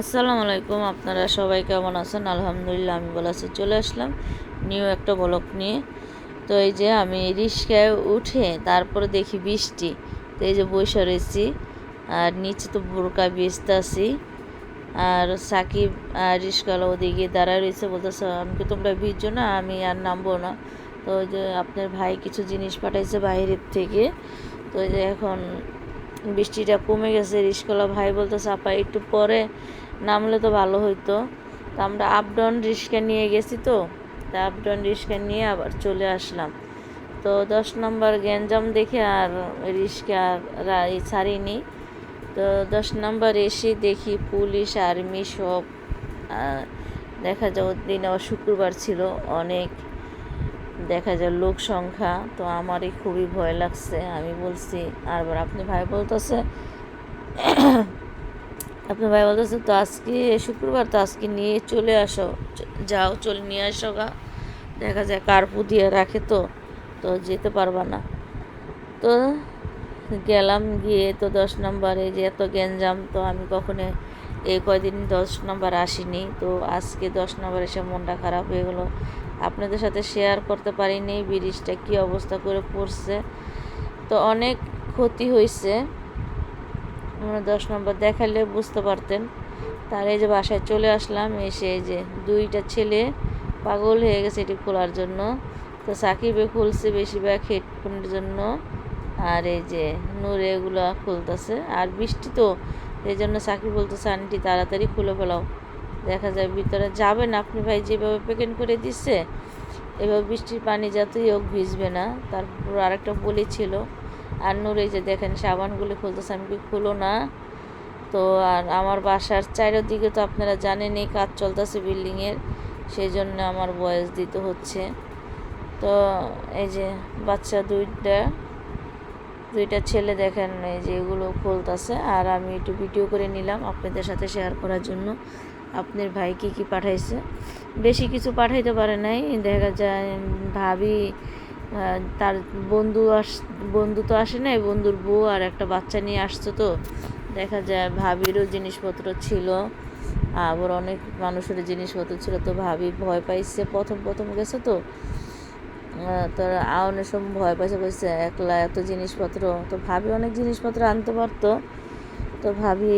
আসসালামু আলাইকুম, আপনারা সবাই কেমন আছেন? আলহামদুলিল্লাহ, আমি ভালো আছি। চলে আসলাম নিউ একটা ব্লক নিয়ে। তো এই যে আমি রিক্সায় উঠে তারপরে দেখি বৃষ্টি। তো এই যে বসে রয়েছি, আর নিচে তো বোরকা বেচতে আছি। আর সাকিব, আর রিক্সাওয়ালা ওদিকে দাঁড়ায় রয়েছে, বলতেছে আমি কি তোমরা ভিজো না, আমি আর নামবো না। তো ওই যে আপনার ভাই কিছু জিনিস পাঠাইছে বাইরের থেকে। তো ওই যে এখন বৃষ্টিটা কমে গেছে রিস্কলা ভাই বলতেছে, আপা, একটু পরে নামলে তো ভালো হইতো। তা আমরা আপ ডাউন রিক্সা নিয়ে গেছি তো, তা আপ ডাউন রিক্সা নিয়ে আবার চলে আসলাম। তো দশ নম্বর গ্যাঞ্জাম দেখে আর রিক্সা ছাড়িনি। তো দশ নম্বর এসে দেখি পুলিশ, আর্মি সব দেখা যায় দিন আবার শুক্রবার ছিল অনেক, দেখা যায় লোক সংখ্যা। তো আমারই খুবই ভয় লাগছে। আমি বলছি আর আপনি ভাই বলতেছে আপনি ভাই বলতেছে, তো আজকে শুক্রবার, তো আজকে নিয়ে চলে আসো। যাও, চলে নিয়ে আসো গা। দেখা যায় কার্পু দিয়ে রাখে তো তো যেতে পারবা না। তো গেলাম গিয়ে তো দশ নম্বরে যে এত গ্যাঞ্জাম, তো আমি কখনো এই কয়দিন দশ নম্বর আসিনি। তো আজকে দশ নম্বর এসে মনটা খারাপ হয়ে গেলো। আপনাদের সাথে শেয়ার করতে পারিনি, ব্রিজটা কী অবস্থা করে পড়ছে। তো অনেক ক্ষতি হয়েছে আমরা দশ নম্বর দেখালে বুঝতে পারতেন। তার এই যে বাসায় চলে আসলাম, এসে এই যে দুইটা ছেলে পাগল হয়ে গেছে এটি খোলার জন্য। তো সাকিবে খুলছে বেশিরভাগ হেডফোনের জন্য। আর এই যে নূরে এগুলো খুলতেছে। আর বৃষ্টি তো, এই জন্য সাকিব বলতেছে, আন্টি, তাড়াতাড়ি খুলে ফেলাও। দেখা যায় ভিতরে যাবেন আপনি ভাই, যেভাবে প্যাকেট করে দিচ্ছে, এভাবে বৃষ্টির পানি যাতেই হোক ভিজবে না। তারপর আরেকটা বলি ছিল আর নূর এই যে দেখেন, সাবানগুলি খুলতেছে, আমি কি খুলো না? তো আর আমার বাসার চারিদিকে তো আপনারা জানেনই কাজ চলতেছে বিল্ডিংয়ের সেই জন্য আমার বয়স দিতে হচ্ছে। তো এই যে বাচ্চা দুইটা দুইটা ছেলে দেখেন এই যে এগুলো খুলতেছে, আর আমি একটু ভিডিও করে নিলাম আপনাদের সাথে শেয়ার করার জন্য, আপনার ভাই কী কী পাঠাইছে? বেশি কিছু পাঠাইতে পারে নাই, দেখা যায় ভাবি তার বন্ধু আস, বন্ধু তো আসে নাই, বন্ধুর বউ আর একটা বাচ্চা নিয়ে আসতো তো। দেখা যায় ভাবিরও জিনিসপত্র ছিল, আবার অনেক মানুষের জিনিসপত্র ছিল তো ভাবি ভয় পাইছে, প্রথম প্রথম গেছে তো। তোর আওয়ানোর সময় ভয় পাইছে, বলছে একলা এত জিনিসপত্র, তো ভাবি অনেক জিনিসপত্র আনতে পারতো। তো ভাবি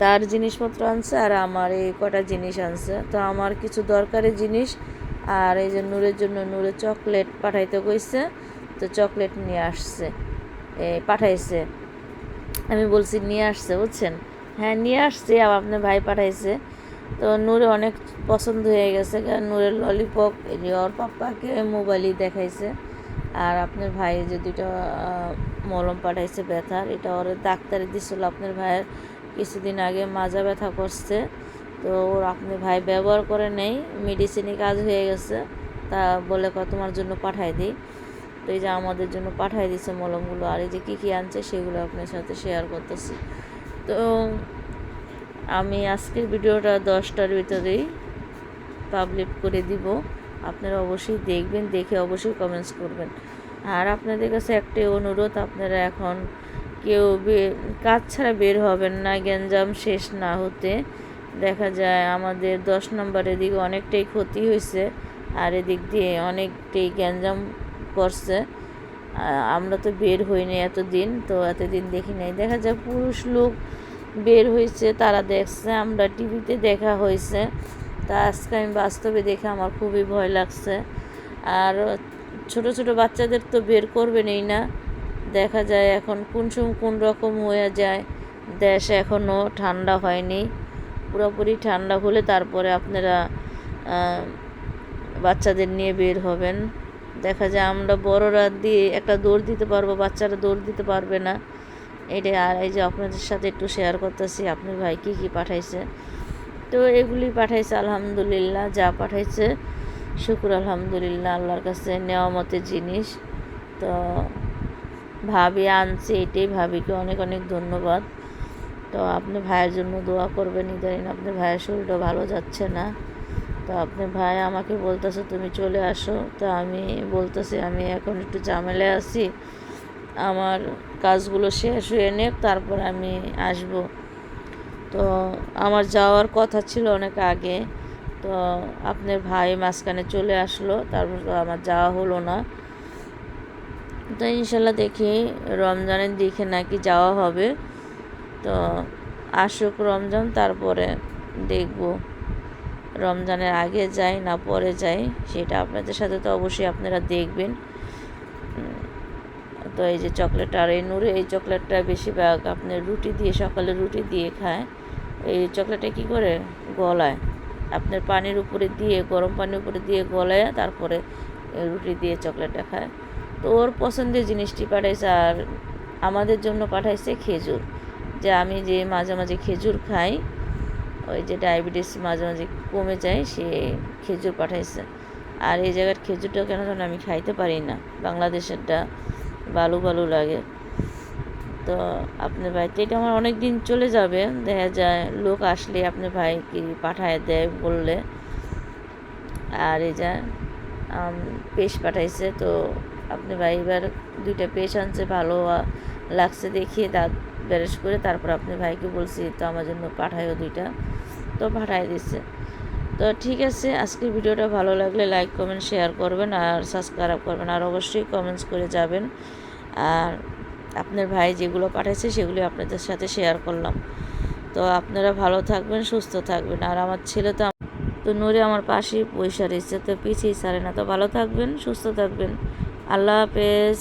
তার জিনিসপত্র আনছে আর আমার এই কটা জিনিস আনছে। তো আমার কিছু দরকারি জিনিস আর এই যে নূরের জন্য নূরে চকলেট পাঠাইতে কইছে, তো চকলেট নিয়ে আসছে, এ, পাঠাইছে। আমি বলছি, নিয়ে আসছে, বুঝছেন? হ্যাঁ নিয়ে আসছে, আবার আপনার ভাই পাঠাইছে। তো নূরে অনেক পছন্দ হয়ে গেছে, কারণ নূরের ললিপপ এই ওর পাপ্পাকে মোবাইলই দেখাইছে। আর আপনার ভাই যে দুটো মলম পাঠাইছে ব্যথার, এটা ওর ডাক্তারে দিছিল, আপনার ভাইয়ের কিছুদিন আগে মাজা ব্যথা করছে। তো ওর আপনি ভাই ব্যবহার করে নেই মেডিসিনে কাজ হয়ে গেছে। তা বলে ক তোমার জন্য পাঠাই দিই। তো এই যে আমাদের জন্য পাঠাই দিছে মলমগুলো। আর এই যে কী কী আনছে সেগুলো আপনার সাথে শেয়ার করতেছি। তো আমি আজকের ভিডিওটা দশটার ভিতরেই পাবলিক করে দিব। আপনারা অবশ্যই দেখবেন, দেখে অবশ্যই কমেন্টস করবেন। আর আপনাদের কাছে একটাই অনুরোধ, আপনারা এখন কেউ কাজ ছাড়া বের হবেন না, গ্যাঞ্জাম শেষ না হতে। দেখা যায় আমাদের দশ নম্বরের দিকে অনেকটাই ক্ষতি হয়েছে আর এদিক দিয়ে অনেকটাই গ্যাঞ্জাম করছে। আমরা তো বের হইনি এতদিন, তো এতদিন দেখি নাই। দেখা যায় পুরুষ লোক বের হয়েছে তারা দেখছে, আমরা টিভিতে দেখা হয়েছে তা আজকে আমি বাস্তবে দেখে আমার খুবই ভয় লাগছে। আর ছোট ছোট বাচ্চাদের তো বের করবেনই না। দেখা যায় এখন কোন সময় কোন রকম হয়ে যায়, দেশ এখনও ঠান্ডা হয়নি। পুরোপুরি ঠান্ডা হলে তারপরে আপনারা বাচ্চাদের নিয়ে বের হবেন। দেখা যায় আমরা বড়রা দিয়ে একটা দৌড় দিতে পারব, বাচ্চারা দৌড় দিতে পারবে না। এটা আর এই যে আপনাদের সাথে একটু শেয়ার করতেছি, আপনার ভাই কী কী পাঠাইছে? তো এগুলি পাঠাইছে আলহামদুলিল্লাহ, যা পাঠাইছে, শুকুর আলহামদুলিল্লাহ, আল্লাহর কাছে নেওয়া মতে জিনিস। তো ভাবি আনছে এটাই, ভাবিকে অনেক অনেক ধন্যবাদ। তো আপনি ভাইয়ের জন্য দোয়া করবেন, ইদানিং আপনার ভাইয়ের শরীরটা ভালো যাচ্ছে না। তো আপনি ভাই আমাকে বলতেছে, তুমি চলে আসো। তো আমি বলতেছি, আমি এখন একটু ঝামেলায় আছি। আমার কাজগুলো শেষ হয়ে নেক, তারপর আমি আসব। তো আমার যাওয়ার কথা ছিল অনেক আগে। তো আপনার ভাই মাঝখানে চলে আসলো, তারপর তো আমার যাওয়া হলো না। তো ইনশাল্লাহ দেখি, রমজানের দিকে নাকি যাওয়া হবে। তো আসুক রমজান, তারপরে দেখব। রমজানের আগে যাই না পরে যাই, সেটা আপনাদের সাথে তো অবশ্যই আপনারা দেখবেন। তো এই যে চকলেট আর এই নূরে, এই চকলেটটা বেশিরভাগ আপনার রুটি দিয়ে, সকালে রুটি দিয়ে খায়। এই চকলেটটা কি করে? গলায়। আপনার পানির উপরে দিয়ে, গরম পানির উপরে দিয়ে গলায়, তারপরে রুটি দিয়ে চকলেটটা খায়। তো ওর পছন্দের জিনিসটি পাঠাইছে আর আমাদের জন্য পাঠাইছে খেজুর। যে আমি যে মাঝে মাঝে খেজুর খাই, ওই যে ডায়াবেটিস মাঝে মাঝে কমে যায়, সে খেজুর পাঠাইছে। আর এই জায়গার খেজুরটা কেন যেন আমি খাইতে পারি না। বাংলাদেশেরটা বালু বালু লাগে। তো আপনার বাড়িতে এটা আমার অনেক দিন চলে যাবে। দেখা যায় লোক আসলে আপনার ভাই কি পাঠায় দেয় বললে। আর এই যা পেশ পাঠাইছে, তো আপনি ভাই এবার দুইটা পেশ আনছে, ভালো লাগছে দেখিয়ে দাঁত ব্যারেজ করে তারপর আপনি ভাইকে বলছি, তো আমার জন্য পাঠায়ও দুইটা। তো পাঠাই দিচ্ছে তো ঠিক আছে, আজকের ভিডিওটা ভালো লাগলে লাইক কমেন্ট শেয়ার করবেন আর সাবস্ক্রাইব করবেন। আর অবশ্যই কমেন্টস করে যাবেন। আর আপনার ভাই যেগুলো পাঠাইছে সেগুলি আপনাদের সাথে শেয়ার করলাম। তো আপনারা ভালো থাকবেন, সুস্থ থাকবেন। আর আমার ছেলে তো তো নূরে আমার পাশেই পয়সা রয়েছে, তো পিছিয়ে ছাড়ে না। তো ভালো থাকবেন, সুস্থ থাকবেন। আল্লাহ হাফেজ।